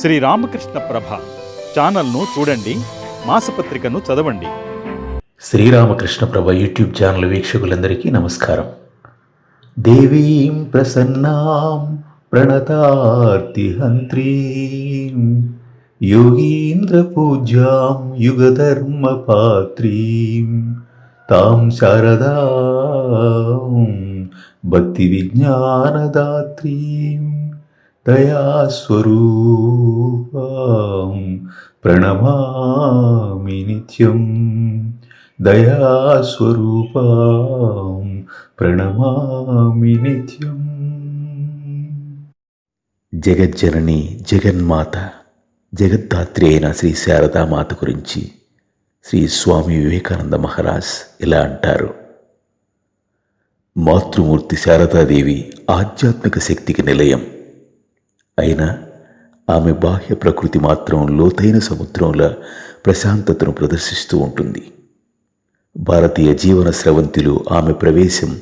శ్రీ రామకృష్ణ ప్రభ ఛానల్ను చూడండి మాసపత్రికను చదవండి. శ్రీరామకృష్ణ ప్రభ యూట్యూబ్ ఛానల్ వీక్షకులందరికీ నమస్కారం. దేవీం ప్రసన్నాం ప్రణతార్తిహంత్రీం యోగీంద్ర పూజ్యాం యుగధర్మ పాత్రీం తాం శారదాం భక్తి విజ్ఞానదాత్రీం దయాస్వరూపాం ప్రణమామి నిత్యం. దయాస్వరూపాం ప్రణమామి నిత్యం. జగజ్జనని జగన్మాత జగద్ధాత్రి అయిన శ్రీ శారదామాత గురించి శ్రీ స్వామి వివేకానంద మహారాజ్ ఇలా అంటారు. మాతృమూర్తి శారదాదేవి ఆధ్యాత్మిక శక్తికి నిలయం. అయినా ఆమె బాహ్య ప్రకృతి మాత్రం లోతైన సముద్రంలా ప్రశాంతతను ప్రదర్శిస్తూ ఉంటుంది. భారతీయ జీవన స్రవంతిలో ఆమె ప్రవేశం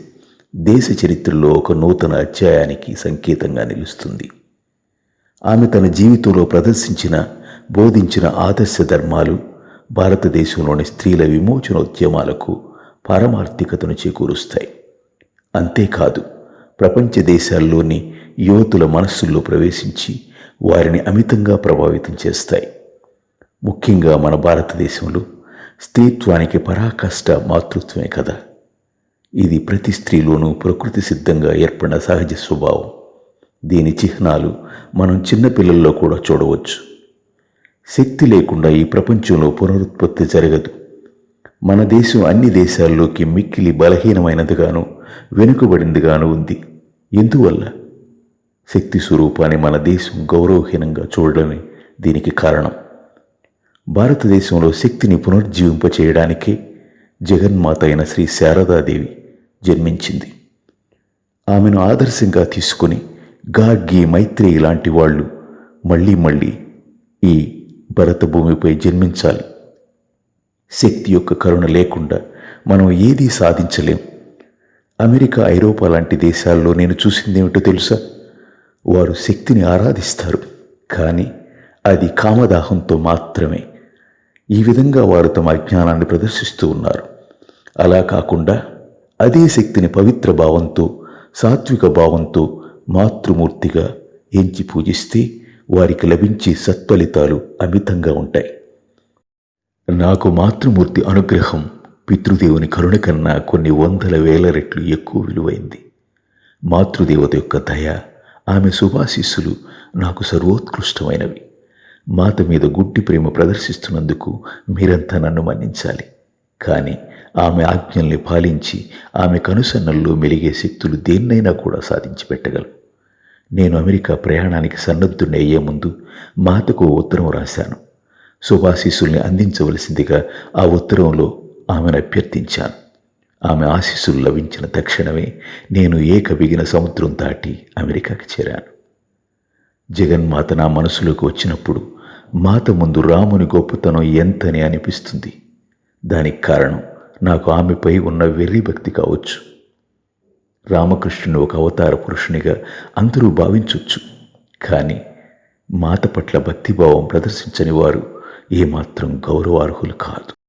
దేశ చరిత్రలో ఒక నూతన అధ్యాయానికి సంకేతంగా నిలుస్తుంది. ఆమె తన జీవితంలో ప్రదర్శించిన బోధించిన ఆదర్శ ధర్మాలు భారతదేశంలోని స్త్రీల విమోచనోద్యమాలకు పారమార్థికతను చేకూరుస్తాయి. అంతేకాదు ప్రపంచ దేశాల్లోని యువతుల మనస్సుల్లో ప్రవేశించి వారిని అమితంగా ప్రభావితం చేస్తాయి. ముఖ్యంగా మన భారతదేశంలో స్త్రీత్వానికి పరాకాష్ట మాతృత్వమే కదా. ఇది ప్రతి స్త్రీలోనూ ప్రకృతి సిద్ధంగా ఏర్పడిన సహజ స్వభావం. దీని చిహ్నాలు మనం చిన్నపిల్లల్లో కూడా చూడవచ్చు. శక్తి లేకుండా ఈ ప్రపంచంలో పునరుత్పత్తి జరగదు. మన దేశం అన్ని దేశాల్లోకి మిక్కిలి బలహీనమైనదిగాను వెనుకబడిందిగాను ఉంది. ఎందువల్ల? శక్తి స్వరూపాన్ని మన దేశం గౌరవహీనంగా చూడడమే దీనికి కారణం. భారతదేశంలో శక్తిని పునర్జీవింపచేయడానికే జగన్మాత అయిన శ్రీ శారదాదేవి జన్మించింది. ఆమెను ఆదర్శంగా తీసుకుని గాడ్గి మైత్రేయి లాంటి వాళ్ళు మళ్ళీ మళ్ళీ ఈ భరత భూమిపై జన్మించాలి. శక్తి యొక్క కరుణ లేకుండా మనం ఏదీ సాధించలేం. అమెరికా ఐరోపా లాంటి దేశాల్లో నేను చూసిందేమిటో తెలుసా? వారు శక్తిని ఆరాధిస్తారు కానీ అది కామదాహంతో మాత్రమే. ఈ విధంగా వారు తమ అజ్ఞానాన్ని ప్రదర్శిస్తూ ఉన్నారు. అలా కాకుండా అదే శక్తిని పవిత్ర భావంతో సాత్విక భావంతో మాతృమూర్తిగా ఎంచి పూజిస్తే వారికి లభించే సత్ఫలితాలు అమితంగా ఉంటాయి. నాకు మాతృమూర్తి అనుగ్రహం పితృదేవుని కరుణ కన్నా కొన్ని వందల వేల రెట్లు ఎక్కువ విలువైంది. మాతృదేవత యొక్క దయ ఆమె శుభాశీస్సులు నాకు సర్వోత్కృష్టమైనవి. మాత మీద గుడ్డి ప్రేమ ప్రదర్శిస్తున్నందుకు మీరంతా నన్ను మన్నించాలి. కానీ ఆమె ఆజ్ఞల్ని పాలించి ఆమె కనుసన్నల్లో మెలిగే శక్తులు దేన్నైనా కూడా సాధించి పెట్టగలవు నేను అమెరికా ప్రయాణానికి సన్నద్ధుని అయ్యే ముందు మాతకు ఉత్తరం రాశాను. శుభాశీస్సుల్ని అందించవలసిందిగా ఆ ఉత్తరంలో ఆమెను అభ్యర్థించాను. ఆమె ఆశీస్సులు లభించిన తక్షణమే నేను ఏకబిగిన సముద్రం దాటి అమెరికాకి చేరాను. జగన్మాత నా మనసులోకి వచ్చినప్పుడు మాత ముందు రాముని గొప్పతనం ఎంతని అనిపిస్తుంది. దానికి కారణం నాకు ఆమెపై ఉన్న వెర్రి భక్తి కావచ్చు. రామకృష్ణుని ఒక అవతార పురుషునిగా అందరూ భావించవచ్చు కానీ మాత పట్ల భక్తిభావం ప్రదర్శించని వారు ఏమాత్రం గౌరవార్హులు కాదు.